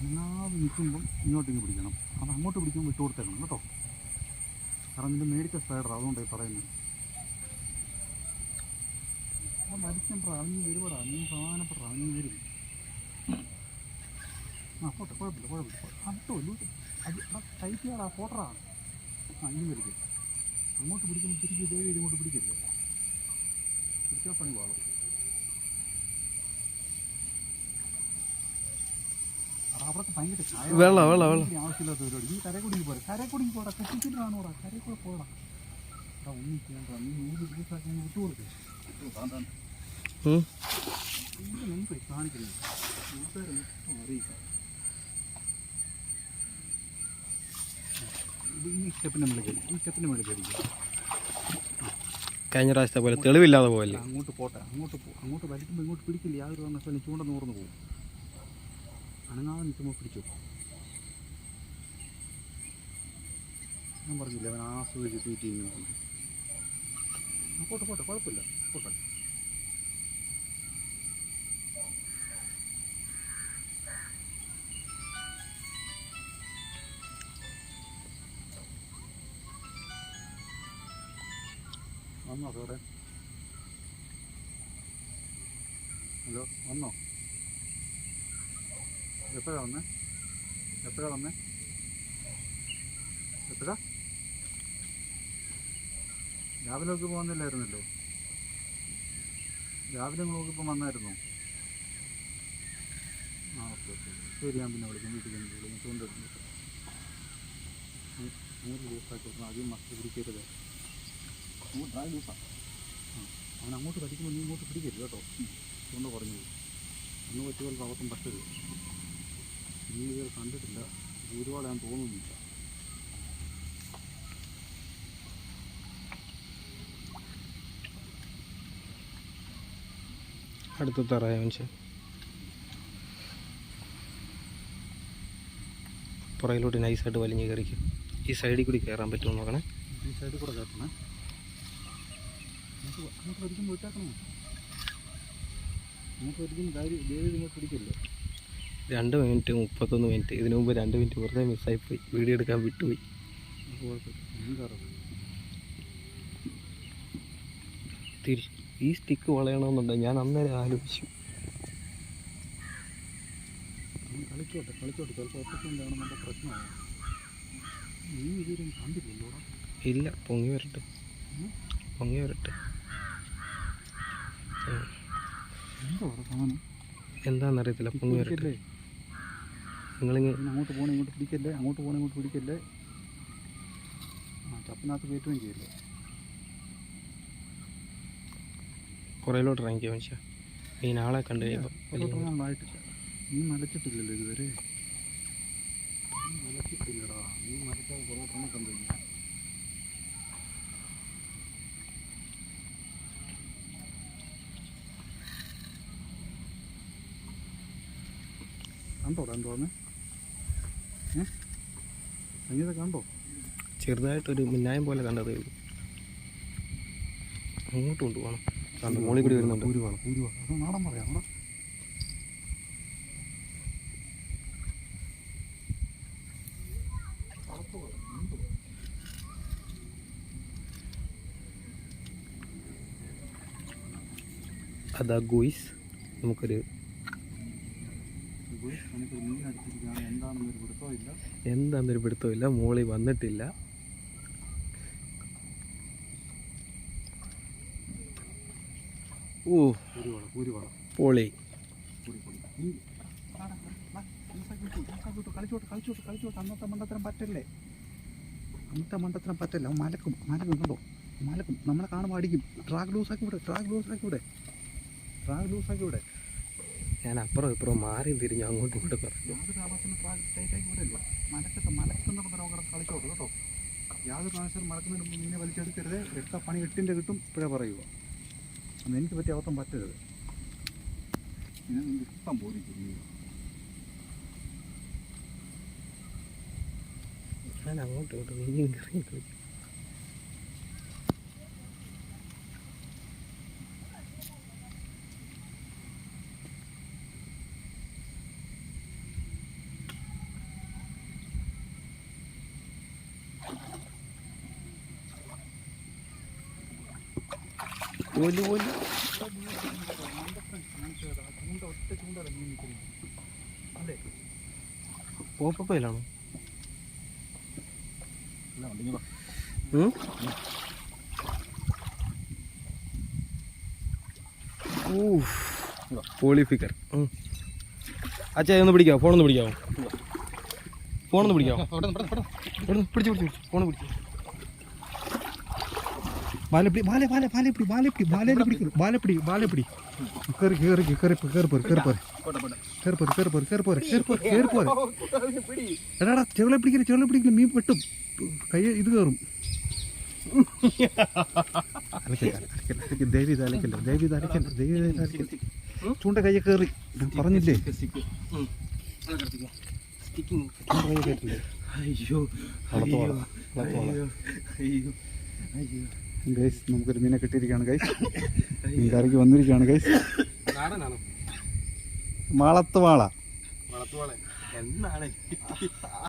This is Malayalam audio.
അനങ്ങാതെ നിൽക്കുമ്പം ഇങ്ങോട്ടിങ്ങ് പിടിക്കണം. അത് അങ്ങോട്ട് പിടിക്കുമ്പോൾ വിട്ടു കൊടുത്തേക്കണം കേട്ടോ. കാരണം ഇതിന്റെ മേടിച്ച സ്പൈഡർ അതുകൊണ്ടായി പറയുന്നത് അപ്പം മരിക്കണ്ടാ അഞ്ഞ് വരുപടാ നീ പ്രധാനപ്പെട്ട അഞ്ഞ് വരും. ആ പോട്ടെ കുഴപ്പമില്ല കുഴപ്പമില്ല. അട്ടോ ലൂട്ട് അത് ടൈറ്റ് ചെയ്യാടാ പോട്ടറാ ആ ഇനി വരിക അങ്ങോട്ട് പിടിക്കുമ്പോൾ തിരിച്ച് ദേവി ഇങ്ങോട്ട് പിടിക്കല്ലേ? പിടിച്ചാൽ പണി പാടും അവർക്ക് ഭയങ്കര ചായ വെള്ളം, വെള്ളം, വെള്ളം. ഇതിന് ആവശ്യമില്ലാത്ത പരിപാടി. നീ കരക്കുടിക്ക് പോരാ. കരക്കുടിക്ക് പോടാ. കെട്ടിച്ചിട്ട് കാണൂടാ കരക്കൂടെ പോടാ. എടാ ഒന്നും ചെയ്യണ്ട നീ നൂറ് ദിവസമാക്കി വിട്ടു കൊടുക്കേ. ഉം. ഇത് നമുക്ക് കാണിക്കുന്നത് കൂട്ടുകാരെ മൊത്തം അറിയിക്കാം. ഇത് ഈ സ്റ്റെപ്പിന്റെ മേളിൽ കയറി. ഈ സ്റ്റെപ്പിന്റെ മേളിൽ കയറിക്കുക കഴിഞ്ഞ പ്രാവശ്യത്തെ പോലെ തെളിവില്ലാതെ പോകല്ലേ അങ്ങോട്ട് പോട്ടെ. അങ്ങോട്ട് അങ്ങോട്ട് വലിക്കുമ്പോൾ ഇങ്ങോട്ട് പിടിക്കില്ല. യാതൊരു കാരണവശാലും ചൂണ്ട നൂർന്ന് പോകും. അനങ്ങാതെ നിൽക്കുമ്പോൾ പിടിച്ചു. ഞാൻ പറഞ്ഞില്ല അവൻ ആസ്വദിച്ച് തീറ്റി ചെയ്യുന്നു വന്നു. ആ, പോട്ടെ പോട്ടെ കുഴപ്പമില്ല പോട്ടെ. വന്നോ അതോടെ ഹലോ വന്നോ. എപ്പോഴാ വന്നേ? എപ്പോഴാ വന്നേ? എപ്പോഴാ? രാവിലെ ഒക്കെ പോകുന്നില്ലായിരുന്നല്ലോ. രാവിലെ നോക്കിയപ്പോൾ വന്നായിരുന്നോ? ആ ഓക്കെ ഓക്കെ. ശരി ഞാൻ പിന്നെ വിളിക്കാം. വീട്ടിൽ തന്നെ വിളിക്കാം. ചൂണ്ടെടുക്കുന്നു നൂറ് ദിവസമായിട്ട് കൊടുക്കണം ആദ്യം മസ്റ്റ് പിടിക്കരുത് ഡ്രൈ ലൂസാണ് ആ അവൻ അങ്ങോട്ട് കടിക്കുമ്പോൾ നീ ഇങ്ങോട്ട് പിടിക്കരുത് കേട്ടോ. ചൂണ്ട കുറഞ്ഞു ഒന്ന് പറ്റിയ പോലെ അബദ്ധം പറ്റരുത്. ഇതുവരെ കണ്ടിട്ടില്ല. ഒരുപാട് ഞാൻ തോന്നുന്നില്ല. അടുത്ത അറിയാം പുറയിലോട്ട് നൈസ് നൈസായിട്ട് വലിഞ്ഞ് കയറിക്കും ഈ സൈഡിൽ കൂടി കയറാൻ പറ്റുമോ നോക്കണേ. ഈ സൈഡിൽ കൂടെ കയറ്റണേ നമുക്ക് ഒരിക്കലും വിട്ടാക്കണോ. നമുക്ക് ഒരിക്കലും കാര്യം ദേവി നിങ്ങൾ പിടിക്കല്ലോ രണ്ട് മിനിറ്റ് മുപ്പത്തൊന്ന് മിനിറ്റ് ഇതിനു മുമ്പ് രണ്ട് മിനിറ്റ് വെറുതെ മിസ്സായിപ്പോയി. വീഡിയോ എടുക്കാൻ വിട്ടുപോയി. തിരിച്ച് ഈ സ്റ്റിക്ക് വളയണമെന്നുണ്ട്. ഞാൻ അന്നേരം ആലോചിച്ചു. കളിച്ചോട്ടെ കളിച്ചോട്ടെ ചിലപ്പോൾ പ്രശ്നമാണ്. നീ ഇല്ല പൊങ്ങി വരട്ടെ. പൊങ്ങി വരട്ടെ. എന്താണെന്നറിയത്തില്ല പൊങ്ങി വരട്ടെ. നിങ്ങളിങ്ങനെ അങ്ങോട്ട് പോകണേ ഇങ്ങോട്ട് പിടിക്കല്ലേ? അങ്ങോട്ട് പോകണേ ഇങ്ങോട്ട് പിടിക്കല്ലേ? ആ ചപ്പിനകത്ത് കയറ്റുകയും ചെയ്യല്ലേ? കുറേലോട്ട് ഇറങ്ങിക്കുക മനുഷ്യ. ഈ നാളെ കണ്ടു കഴിയുമ്പോൾ പുറത്തോട്ടൊന്നായിട്ടില്ല നീ മലച്ചിട്ടില്ലല്ലോ ഇതുവരെ. നീ മലച്ചിട്ടില്ലടാ. നീ മലച്ചാൽ പുറത്തോട്ടൊന്നും കണ്ടു കണ്ടോടാ എന്തോന്ന്? ഏ സംഗീത കണ്ടോ? ചെറുതായിട്ടൊരു മിന്നായം പോലെ കണ്ടതേ ഉള്ളൂ. അങ്ങോട്ട് കൊണ്ടുപോകണം കണ്ടു? മോളിൽ കൂടി വരുന്നുണ്ട്. പൂരുവാള പൂരുവാള അത് നാടൻ പറയാം അവിടെ. അതാ ഗോയ്സ്. നമുക്കൊരു മീൻ അടിച്ചിരിക്കുകയാണ്. എന്താണെന്നൊരു പിടുത്തമില്ല മോളി വന്നിട്ടില്ല. ഓ പോളി. കളിച്ചോട്ട് കളിച്ചോട്ട് കളിച്ചോട്ട്. അന്നത്തെ മണ്ടത്തരം പറ്റല്ലേ? അന്നത്തെ മണ്ടത്തരം പറ്റല്ല? അവൻ മലക്കും മലക്കും കണ്ടോ? മലക്കും. നമ്മളെ കാണുമ്പോൾ അടിക്കും. ട്രാക്ക് ലൂസാക്കി വിടെ ട്രാക്ക് ലൂസാക്കി വിടെ. ട്രാക്ക് ലൂസാക്കി വിടെ. ഞാൻ അപ്പുറം ഇപ്പുറം മാറി തിരിഞ്ഞു അങ്ങോട്ടും ഇങ്ങോട്ടും പറഞ്ഞു യാതൊരു കേട്ടോ. യാതൊരു പ്രാവശ്യം മലക്കുന്നതിന് മുമ്പ് മീനെ വലിച്ചെടുക്കരുത്. എടുത്ത പണി എട്ടിന്റെ കിട്ടും ഇപ്പോഴേ പറയുക. അന്ന് എനിക്ക് പറ്റിയ അബദ്ധം പറ്റരുത്. പിന്നെ നിങ്ങൾക്ക് ഇഷ്ടം പോലിരിക്കും മീൻ ഞാൻ അങ്ങോട്ടും ഇങ്ങോട്ടും ഇനിയും ഇറങ്ങി നിൽക്കുന്നത് അല്ലേ പോപ്പയിലാണോ പോളിഫിക്കർ അച്ഛാ ഒന്ന് പിടിക്കാവോ? ഫോണൊന്ന് പിടിക്കാവോ? ഫോണൊന്ന് പിടിക്കാവോ? പിടിച്ചു പിടിച്ചു ഫോൺ പിടിച്ചു. വാല വാലപ്പിടി വാലപ്പിടി ബാലേനെ പിടിക്കുന്നു വാലപ്പിടി ബാലപ്പിടി കയറി കയറി കയറി കയറി പോരെ കയറി പോരെ. കയറി പോരെ കയറി പോരെ കയറി പോരെ കയറി പോരെ കയറി പോരെ. എടാടാ ചെവിളെ പിടിക്കില്ല ചെവിളെ പിടിക്കില്ല മീൻ പെട്ടും കൈ ഇത് കയറും ദേവി ദേവി അലക്കില്ല ചൂണ്ട കൈ കയറി. പറഞ്ഞില്ലേ? അയ്യോ അയ്യോ അയ്യോ. അയ്യോ. ഗൈസ് നമുക്കൊരു മീനെ കിട്ടിയിരിക്കുകയാണ് ഗൈസ് കറിക്ക് വന്നിരിക്കുകയാണ് ഗൈസ് മാളത്ത് വാള